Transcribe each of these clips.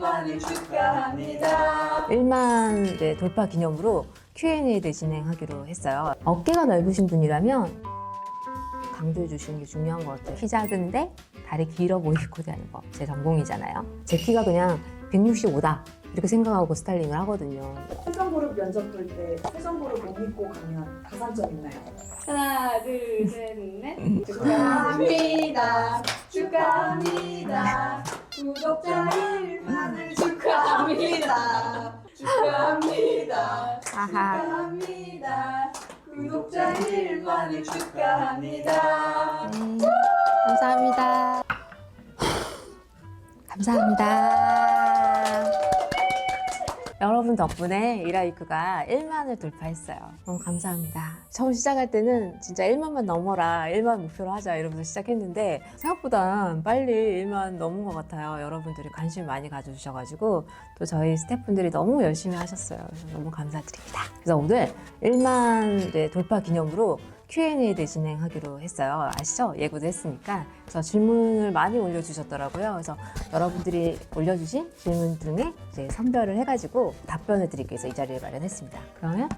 1만을 축하합니다. 1만 이제 돌파 기념으로 Q&A를 진행하기로 했어요. 어깨가 넓으신 분이라면 강조해 주시는 게 중요한 것 같아요. 키 작은데 다리 길어 보이고 하는 거. 제 전공이잖아요. 제 키가 그냥 165다. 이렇게 생각하고 스타일링을 하거든요. 세정보를 면접 볼 때 세정보를 못 입고 가면 가산점 있나요? 하나, 둘, 셋, 넷. 축하합니다. 축하합니다. 구독자 1만을 축하합니다. 축하합니다. 축하합니다. 구독자 1만을 축하합니다. 네, 감사합니다. 감사합니다. 여러분 덕분에 이라이크가 1만을 돌파했어요. 너무 감사합니다. 처음 시작할 때는 진짜 1만만 넘어라, 1만 목표로 하자 이러면서 시작했는데 생각보다 빨리 1만 넘은 것 같아요. 여러분들이 관심 많이 가져주셔가지고 또 저희 스태프분들이 너무 열심히 하셨어요. 너무 감사드립니다. 그래서 오늘 1만 이제 돌파 기념으로 Q&A를 진행하기로 했어요. 아시죠? 예고도 했으니까. 그래서 질문을 많이 올려주셨더라고요. 그래서 여러분들이 올려주신 질문 등에 이제 선별을 해가지고 답변을 드리기 위해서 이 자리를 마련했습니다. 그러면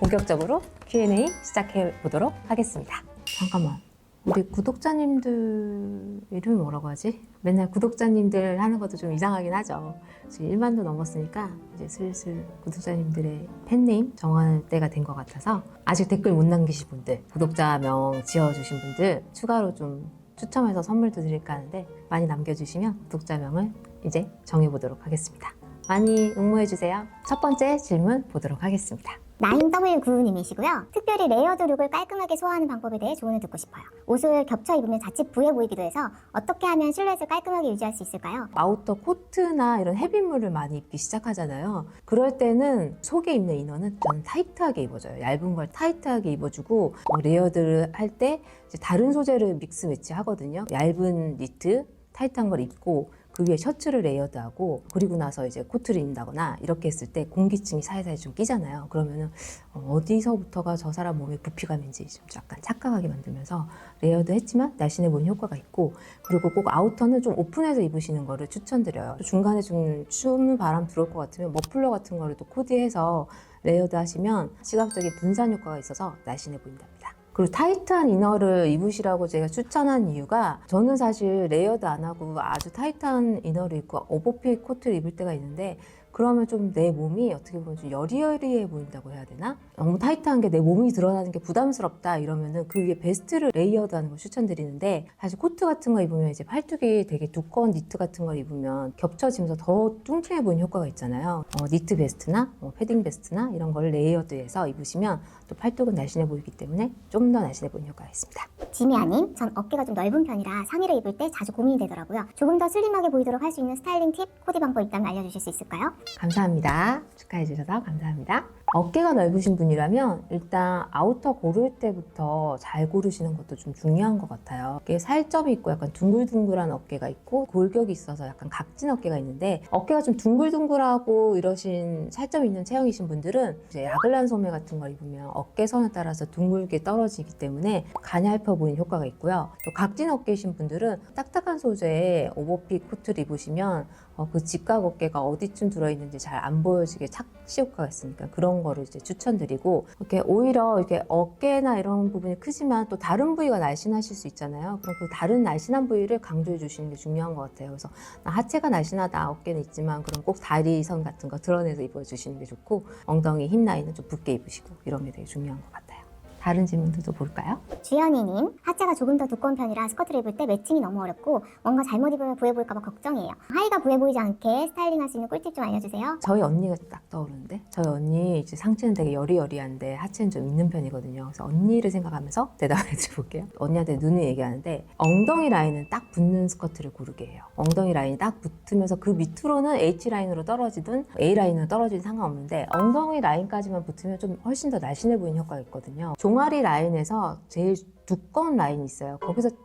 본격적으로 Q&A 시작해 보도록 하겠습니다. 잠깐만. 우리 구독자님들 이름이 뭐라고 하지? 맨날 구독자님들 하는 것도 좀 이상하긴 하죠. 지금 1만도 넘었으니까 이제 슬슬 구독자님들의 팬네임 정할 때가 된 것 같아서 아직 댓글 못 남기신 분들, 구독자명 지어주신 분들 추가로 좀 추첨해서 선물도 드릴까 하는데 많이 남겨주시면 구독자명을 이제 정해보도록 하겠습니다. 많이 응모해주세요. 첫 번째 질문 보도록 하겠습니다. 9W9님이시고요. 특별히 레이어드 룩을 깔끔하게 소화하는 방법에 대해 조언을 듣고 싶어요. 옷을 겹쳐 입으면 자칫 부해 보이기도 해서 어떻게 하면 실루엣을 깔끔하게 유지할 수 있을까요? 아우터 코트나 이런 헤비물을 많이 입기 시작하잖아요. 그럴 때는 속에 입는 이너는 저는 타이트하게 입어줘요. 얇은 걸 타이트하게 입어주고 어, 레이어드를 할 때 다른 소재를 믹스 매치 하거든요. 얇은 니트, 타이트한 걸 입고 그 위에 셔츠를 레이어드하고 그리고 나서 이제 코트를 입는다거나 이렇게 했을 때 공기층이 사이사이 좀 끼잖아요. 그러면은 어, 어디서부터가 저 사람 몸에 부피감인지 좀 약간 착각하게 만들면서 레이어드 했지만 날씬해 보이는 효과가 있고 그리고 꼭 아우터는 좀 오픈해서 입으시는 거를 추천드려요. 중간에 좀 추운 바람 들어올 것 같으면 머플러 같은 거를 또 코디해서 레이어드 하시면 시각적인 분산 효과가 있어서 날씬해 보인답니다. 그리고 타이트한 이너를 입으시라고 제가 추천한 이유가 저는 사실 레이어드 안 하고 아주 타이트한 이너를 입고 오버핏 코트를 입을 때가 있는데 그러면 좀 내 몸이 어떻게 보면 좀 여리여리해 보인다고 해야 되나? 너무 타이트한 게 내 몸이 드러나는 게 부담스럽다 이러면은 그 위에 베스트를 레이어드 하는 걸 추천드리는데 사실 코트 같은 거 입으면 이제 팔뚝이 되게 두꺼운 니트 같은 걸 입으면 겹쳐지면서 더 뚱뚱해 보이는 효과가 있잖아요. 어, 니트 베스트나 어, 패딩 베스트나 이런 걸 레이어드해서 입으시면 또 팔뚝은 날씬해 보이기 때문에 좀 더 날씬해 보이는 효과가 있습니다. 지미아님, 전 어깨가 좀 넓은 편이라 상의를 입을 때 자주 고민이 되더라고요. 조금 더 슬림하게 보이도록 할 수 있는 스타일링 팁, 코디 방법 있다면 알려주실 수 있을까요? 감사합니다. 축하해 주셔서 감사합니다. 어깨가 넓으신 분이라면 일단 아우터 고를 때부터 잘 고르시는 것도 좀 중요한 것 같아요. 이게 살점이 있고 약간 둥글둥글한 어깨가 있고 골격이 있어서 약간 각진 어깨가 있는데 어깨가 좀 둥글둥글하고 이러신 살점 있는 체형이신 분들은 이제 야글란 소매 같은 걸 입으면 어깨선에 따라서 둥글게 떨어지기 때문에 가냘퍼 보이는 효과가 있고요. 또 각진 어깨이신 분들은 딱딱한 소재의 오버핏 코트를 입으시면 어, 그 직각 어깨가 어디쯤 들어있는지 잘 안 보여지게 착시 효과가 있으니까 그런 거를 이제 추천드리고 이렇게 오히려 이렇게 어깨나 이런 부분이 크지만 또 다른 부위가 날씬하실 수 있잖아요. 그럼 그 다른 날씬한 부위를 강조해 주시는 게 중요한 것 같아요. 그래서 나 하체가 날씬하다, 어깨는 있지만 그럼 꼭 다리선 같은 거 드러내서 입어주시는 게 좋고 엉덩이 힙 라인은 좀 붓게 입으시고 이런 게 되게 중요한 것 같아요. 다른 질문들도 볼까요? 주연이님, 하체가 조금 더 두꺼운 편이라 스커트를 입을 때 매칭이 너무 어렵고 뭔가 잘못 입으면 부해 보일까봐 걱정이에요. 하의가 부해 보이지 않게 스타일링할 수 있는 꿀팁 좀 알려주세요. 저희 언니가 딱 떠오르는데 저희 언니 이제 상체는 되게 여리여리한데 하체는 좀 있는 편이거든요. 그래서 언니를 생각하면서 대답을 해드려볼게요. 언니한테 눈을 얘기하는데 엉덩이 라인은 딱 붙는 스커트를 고르게 해요. 엉덩이 라인이 딱 붙으면서 그 밑으로는 H 라인으로 떨어지든 A 라인으로 떨어지든 상관없는데 엉덩이 라인까지만 붙으면 좀 훨씬 더 날씬해 보이는 효과가 있거든요. 종아 리 라인에서 제일 두꺼운 라인이 있어요. 거기서 딱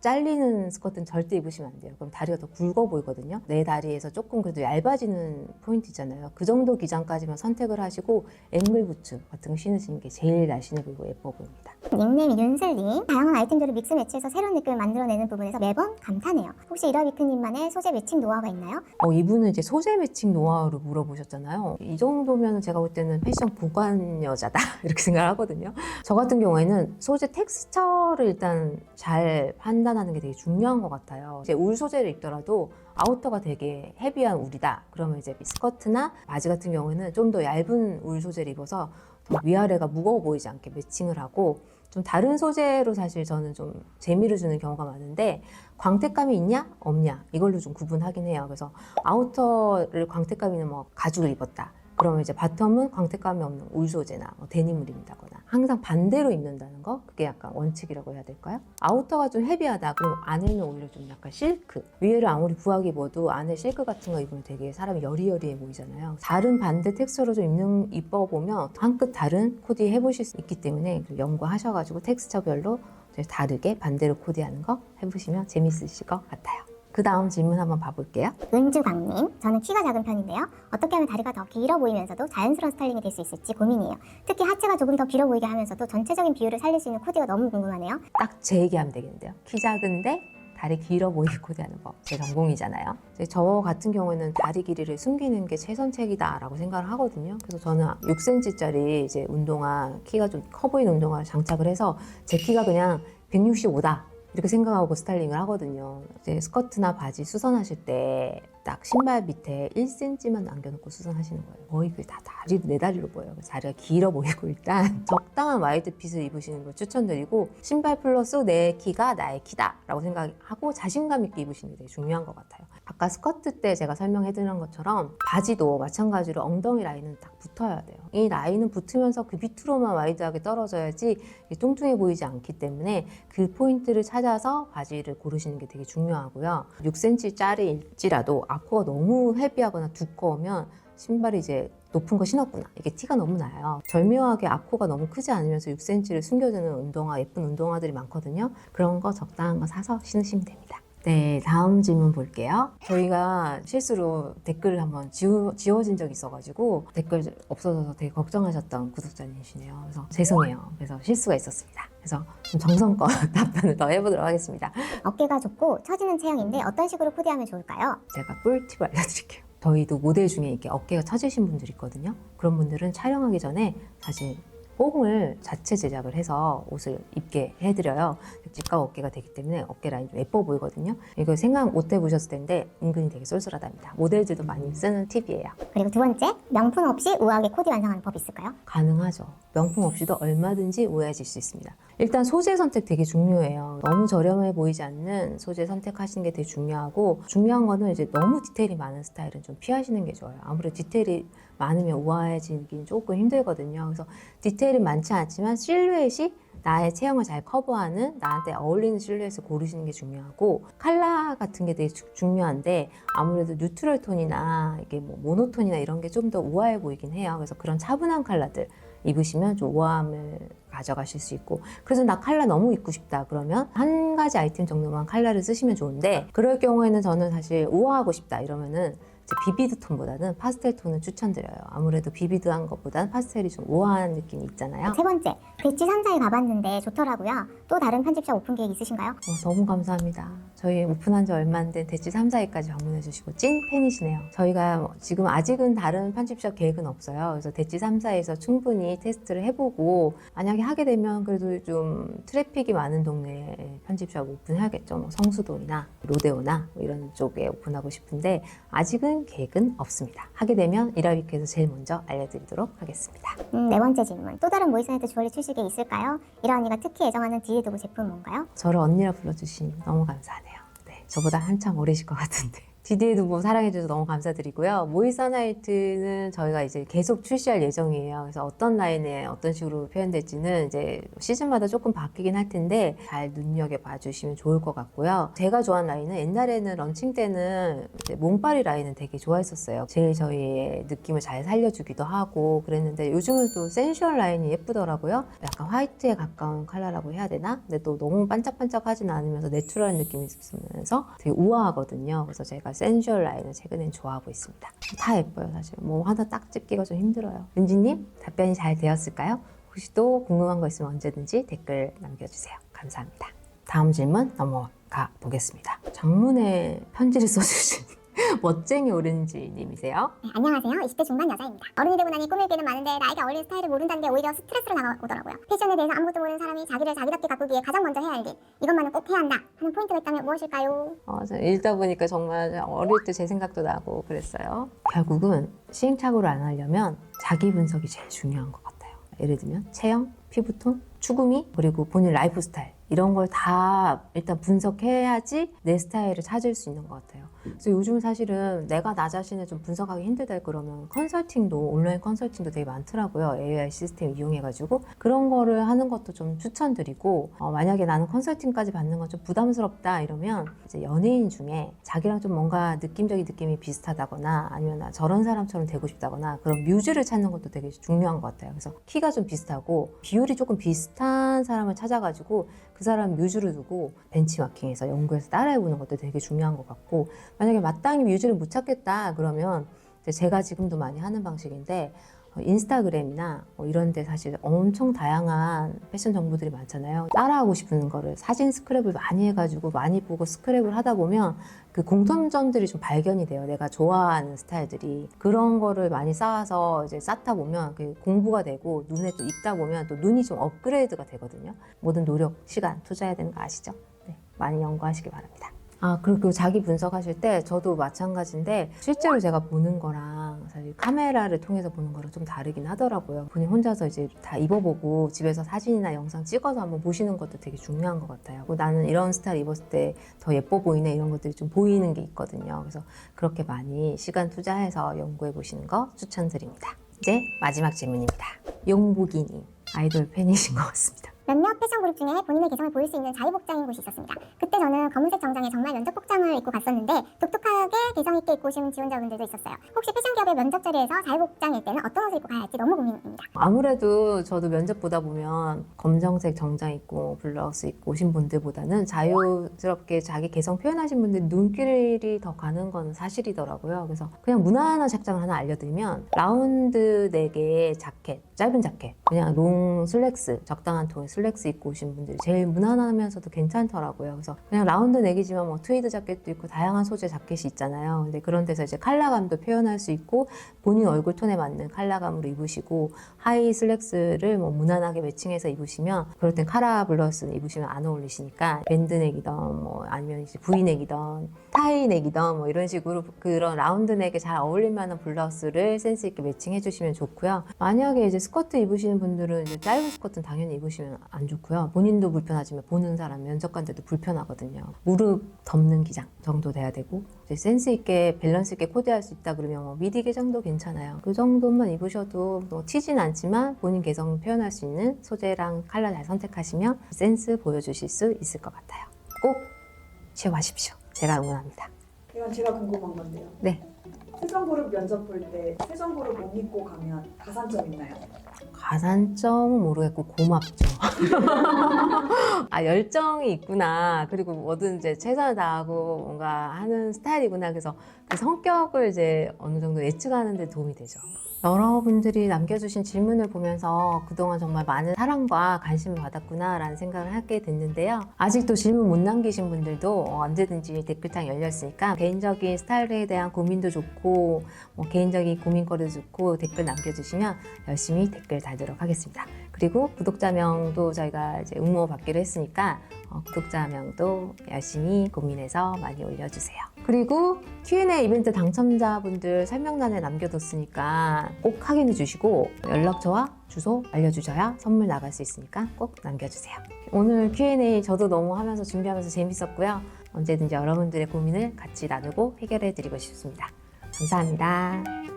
잘리는 스커트는 절대 입으시면 안 돼요. 그럼 다리가 더 굵어 보이거든요. 내 다리에서 조금 그래도 얇아지는 포인트 있잖아요. 그 정도 기장까지만 선택을 하시고 앵글 부츠 같은 거 신으시는 게 제일 날씬해 보이고 예뻐 보입니다. 닉네임이 윤슬님. 다양한 아이템들을 믹스 매치해서 새로운 느낌을 만들어내는 부분에서 매번 감탄해요. 혹시 이러비크님만의 소재 매칭 노하우가 있나요? 어, 이분은 이제 소재 매칭 노하우를 물어보셨잖아요. 이 정도면 제가 볼 때는 패션 보관 여자다 이렇게 생각을 하거든요. 저 같은 경우에는 소재 텍스처를 일단 잘 판단 하는 게 되게 중요한 것 같아요. 이제 울 소재를 입더라도 아우터가 되게 헤비한 울이다. 그러면 이제 스커트나 바지 같은 경우에는 좀 더 얇은 울 소재를 입어서 더 위아래가 무거워 보이지 않게 매칭을 하고 좀 다른 소재로 사실 저는 좀 재미를 주는 경우가 많은데 광택감이 있냐 없냐 이걸로 좀 구분하긴 해요. 그래서 아우터를 광택감 있는 뭐 가죽을 입었다. 그러면 이제 바텀은 광택감이 없는 울 소재나 뭐 데님을 입는다거나 항상 반대로 입는다는 거? 그게 약간 원칙이라고 해야 될까요? 아우터가 좀 헤비하다. 그럼 안에는 오히려 좀 약간 실크. 위에를 아무리 부하게 입어도 안에 실크 같은 거 입으면 되게 사람이 여리여리해 보이잖아요. 다른 반대 텍스처로 좀 입는 입어보면 한 끗 다른 코디 해보실 수 있기 때문에 연구하셔가지고 텍스처별로 다르게 반대로 코디하는 거 해보시면 재밌으실 것 같아요 그 다음 질문 한번 봐볼게요 은주광님. 저는 키가 작은 편인데요. 어떻게 하면 다리가 더 길어 보이면서도 자연스러운 스타일링이 될 수 있을지 고민이에요. 특히 하체가 조금 더 길어 보이게 하면서도 전체적인 비율을 살릴 수 있는 코디가 너무 궁금하네요. 딱 제 얘기하면 되겠는데요. 키 작은데 다리 길어 보이게 코디하는 법. 제 전공이잖아요. 저 같은 경우에는 다리 길이를 숨기는 게 최선책이다라고 생각을 하거든요. 그래서 저는 6cm짜리 이제 운동화, 키가 좀 커 보이는 운동화를 장착을 해서 제 키가 그냥 165다. 이렇게 생각하고 스타일링을 하거든요. 이제 스커트나 바지 수선하실 때 딱 신발 밑에 1cm만 남겨놓고 수선하시는 거예요. 거의 그게 다 다리, 내 다리로 보여요. 다리가 길어 보이고 일단 적당한 와이드 핏을 입으시는 걸 추천드리고 신발 플러스 내 키가 나의 키다 라고 생각하고 자신감 있게 입으시는 게 되게 중요한 것 같아요. 아까 스커트 때 제가 설명해 드린 것처럼 바지도 마찬가지로 엉덩이 라인은 딱 붙어야 돼요. 이 라인은 붙으면서 그 밑으로만 와이드하게 떨어져야지 뚱뚱해 보이지 않기 때문에 그 포인트를 찾아서 바지를 고르시는 게 되게 중요하고요. 6cm짜리일지라도 아코가 너무 헤비하거나 두꺼우면 신발이 이제 높은 거 신었구나. 이게 티가 너무 나요. 절묘하게 아코가 너무 크지 않으면서 6cm를 숨겨주는 운동화, 예쁜 운동화들이 많거든요. 그런 거 적당한 거 사서 신으시면 됩니다. 네, 다음 질문 볼게요. 저희가 실수로 댓글을 한번 지워, 지워진 적이 있어가지고 댓글 없어져서 되게 걱정하셨던 구독자님이시네요. 그래서 죄송해요. 그래서 실수가 있었습니다. 그래서 좀 정성껏 답변을 더 해보도록 하겠습니다. 어깨가 좁고 처지는 체형인데 어떤 식으로 코디하면 좋을까요? 제가 꿀팁 알려드릴게요. 저희도 모델 중에 이렇게 어깨가 처지신 분들 있거든요. 그런 분들은 촬영하기 전에 사실 뽕을 자체 제작을 해서 옷을 입게 해드려요. 직각 어깨가 되기 때문에 어깨 라인 좀 예뻐 보이거든요. 이거 생각 못 해보셨을 텐데 은근히 되게 쏠쏠하답니다. 모델들도 많이 쓰는 팁이에요. 그리고 두 번째, 명품 없이 우아하게 코디 완성하는 법 있을까요? 가능하죠. 명품 없이도 얼마든지 우아해질 수 있습니다. 일단 소재 선택 되게 중요해요. 너무 저렴해 보이지 않는 소재 선택하시는 게 되게 중요하고 중요한 거는 이제 너무 디테일이 많은 스타일은 좀 피하시는 게 좋아요. 아무래도 디테일이 많으면 우아해지긴 조금 힘들거든요. 그래서 디테일은 많지 않지만 실루엣이 나의 체형을 잘 커버하는 나한테 어울리는 실루엣을 고르시는 게 중요하고 컬러 같은 게 되게 주- 중요한데 아무래도 뉴트럴 톤이나 이게 뭐 모노톤이나 이런 게 좀 더 우아해 보이긴 해요. 그래서 그런 차분한 컬러들 입으시면 좀 우아함을 가져가실 수 있고 그래서 나 컬러 너무 입고 싶다 그러면 한 가지 아이템 정도만 컬러를 쓰시면 좋은데 그럴 경우에는 저는 사실 우아하고 싶다 이러면은 비비드 톤보다는 파스텔 톤을 추천드려요. 아무래도 비비드한 것보다는 파스텔이 좀 우아한 느낌이 있잖아요. 세 번째, 배지 3사에 가봤는데 좋더라고요. 또 다른 편집샵 오픈 계획 있으신가요? 어, 너무 감사합니다. 저희 오픈한 지 얼마 안 된 대치 3, 4위까지 방문해 주시고 찐 팬이시네요. 저희가 뭐 지금 아직은 다른 편집샵 계획은 없어요. 그래서 대치 3, 4에서 충분히 테스트를 해보고 만약에 하게 되면 그래도 좀 트래픽이 많은 동네에 편집샵 오픈해야겠죠. 뭐 성수동이나 로데오나 뭐 이런 쪽에 오픈하고 싶은데 아직은 계획은 없습니다. 하게 되면 이라위크에서 제일 먼저 알려드리도록 하겠습니다. 음, 네 번째 질문. 또 다른 모이스나이트 주얼리 출시 계획 있을까요? 이라 언니가 특히 애정하는 디에드고 제품 뭔가요? 저를 언니라 불러주시니 너무 감사하네요. 네, 저보다 한참 어리실 것 같은데. 디디에도 뭐 사랑해주셔서 너무 감사드리고요. 모이사나이트는 저희가 이제 계속 출시할 예정이에요. 그래서 어떤 라인에 어떤 식으로 표현될지는 이제 시즌마다 조금 바뀌긴 할 텐데 잘 눈여겨봐 주시면 좋을 것 같고요. 제가 좋아하는 라인은 옛날에는 런칭 때는 몸빠리 라인은 되게 좋아했었어요. 제일 저희의 느낌을 잘 살려주기도 하고 그랬는데 요즘은 또 센슈얼 라인이 예쁘더라고요. 약간 화이트에 가까운 컬러라고 해야 되나? 근데 또 너무 반짝반짝하진 않으면서 내추럴한 느낌이 있으면서 되게 우아하거든요. 그래서 제가 센슈얼 라인을 최근엔 좋아하고 있습니다. 다 예뻐요, 사실. 뭐 하나 딱 찍기가 좀 힘들어요. 윤지님, 답변이 잘 되었을까요? 혹시 또 궁금한 거 있으면 언제든지 댓글 남겨주세요. 감사합니다. 다음 질문 넘어가 보겠습니다. 장문에 편지를 써주신 멋쟁이 오렌지님이세요. 네, 안녕하세요. 20대 중반 여자입니다. 어른이 되고 나니 꾸밀 게는 많은데 나에게 어울리는 스타일을 모른다는 게 오히려 스트레스로 다가오더라고요. 패션에 대해서 아무것도 모르는 사람이 자기를 자기답게 가꾸기 위해 가장 먼저 해야 할 일, 이것만은 꼭 해야 한다 하는 포인트가 있다면 무엇일까요? 어, 저 읽다 보니까 정말 어릴 때 제 생각도 나고 그랬어요. 결국은 시행착오를 안 하려면 자기 분석이 제일 중요한 것 같아요. 예를 들면 체형, 피부톤, 추구미, 그리고 본인 라이프 스타일 이런 걸 다 일단 분석해야지 내 스타일을 찾을 수 있는 것 같아요. 그래서 요즘 사실은 내가 나 자신을 좀 분석하기 힘들다 그러면 컨설팅도 온라인 컨설팅도 되게 많더라고요. AI 시스템 이용해가지고 그런 거를 하는 것도 좀 추천드리고 어, 만약에 나는 컨설팅까지 받는 건 좀 부담스럽다 이러면 이제 연예인 중에 자기랑 좀 뭔가 느낌적인 느낌이 비슷하다거나 아니면 나 저런 사람처럼 되고 싶다거나 그런 뮤즈를 찾는 것도 되게 중요한 것 같아요. 그래서 키가 좀 비슷하고 비율이 조금 비슷한 사람을 찾아가지고 그 사람 뮤즈를 두고 벤치마킹해서 연구해서 따라해보는 것도 되게 중요한 것 같고 만약에 마땅히 뮤즈를 못 찾겠다 그러면 제가 지금도 많이 하는 방식인데 어, 인스타그램이나 뭐 이런 데 사실 엄청 다양한 패션 정보들이 많잖아요. 따라하고 싶은 거를 사진 스크랩을 많이 해가지고 많이 보고 스크랩을 하다 보면 그 공통점들이 좀 발견이 돼요. 내가 좋아하는 스타일들이. 그런 거를 많이 쌓아서 이제 쌓다 보면 그 공부가 되고 눈에 또 익다 보면 또 눈이 좀 업그레이드가 되거든요. 모든 노력, 시간 투자해야 되는 거 아시죠? 네, 많이 연구하시기 바랍니다. 아, 그리고 자기 분석하실 때 저도 마찬가지인데 실제로 제가 보는 거랑 사실 카메라를 통해서 보는 거랑 좀 다르긴 하더라고요. 본인 혼자서 이제 다 입어보고 집에서 사진이나 영상 찍어서 한번 보시는 것도 되게 중요한 것 같아요. 나는 이런 스타일 입었을 때 더 예뻐 보이네 이런 것들이 좀 보이는 게 있거든요. 그래서 그렇게 많이 시간 투자해서 연구해 보시는 거 추천드립니다. 이제 마지막 질문입니다. 용복이님 아이돌 팬이신 것 같습니다. 몇몇 패션 그룹 중에 본인의 개성을 보일 수 있는 자유복장인 곳이 있었습니다. 그때 저는 검은색 정장에 정말 면접 복장을 입고 갔었는데 독특하게 개성 있게 입고 오신 지원자분들도 있었어요. 혹시 패션 기업의 면접 자리에서 자유복장일 때는 어떤 옷을 입고 가야 할지 너무 고민입니다. 아무래도 저도 면접 보다 보면 검정색 정장 입고 블라우스 입고 오신 분들보다는 자유스럽게 자기 개성 표현하신 분들 눈길이 더 가는 건 사실이더라고요. 그래서 그냥 무난한 착장을 하나 알려드리면 라운드 4개의 자켓, 짧은 자켓, 그냥 롱 슬랙스, 적당한 톤의 슬랙스 입고 오신 분들이 제일 무난하면서도 괜찮더라고요. 그래서 그냥 라운드 4개지만 뭐 트위드 자켓도 있고 다양한 소재 자켓이 있잖아요. 근데 그런 데서 이제 컬러감도 표현할 수 있고 본인 얼굴 톤에 맞는 컬러감으로 입으시고 하이 슬랙스를 뭐 무난하게 매칭해서 입으시면 그럴 땐 카라 블러스 입으시면 안 어울리시니까 밴드넥이던 뭐 아니면 이제 V넥이던 타이넥이던 뭐 이런 식으로 그런 라운드 넥에 잘 어울릴 만한 블라우스를 센스 있게 매칭해 주시면 좋고요. 만약에 이제 스커트 입으시는 분들은 이제 짧은 스커트는 당연히 입으시면 안 좋고요. 본인도 불편하지만 보는 사람 면접관들도 불편하거든요. 무릎 덮는 기장 정도 돼야 되고 센스 있게 밸런스 있게 코디할 수 있다 그러면 뭐 미디 개성도 괜찮아요. 그 정도만 입으셔도 뭐 튀진 않지만 본인 개성 표현할 수 있는 소재랑 컬러 잘 선택하시면 센스 보여주실 수 있을 것 같아요. 꼭 취업하십시오. 제가 응원합니다. 이건 제가 궁금한 건데요. 네. 세정 그룹 면접 볼 때 세정 그룹 못 입고 가면 가산점 있나요? 가산점은 모르겠고 고맙죠. 아 열정이 있구나. 그리고 뭐든 이제 최선을 다하고 뭔가 하는 스타일이구나. 그래서 그 성격을 이제 어느 정도 예측하는 데 도움이 되죠. 여러분들이 남겨주신 질문을 보면서 그동안 정말 많은 사랑과 관심을 받았구나라는 생각을 하게 됐는데요. 아직도 질문 못 남기신 분들도 언제든지 댓글창 열렸으니까 개인적인 스타일에 대한 고민도 좋고 뭐 개인적인 고민거리도 좋고 댓글 남겨주시면 열심히 댓글 달도록 하겠습니다. 그리고 구독자명도 저희가 이제 응모 받기로 했으니까 어, 구독자명도 열심히 고민해서 많이 올려주세요. 그리고 Q&A 이벤트 당첨자분들 설명란에 남겨뒀으니까 꼭 확인해 주시고 연락처와 주소 알려주셔야 선물 나갈 수 있으니까 꼭 남겨주세요. 오늘 Q&A 저도 너무 하면서 준비하면서 재밌었고요. 언제든지 여러분들의 고민을 같이 나누고 해결해 드리고 싶습니다. 감사합니다.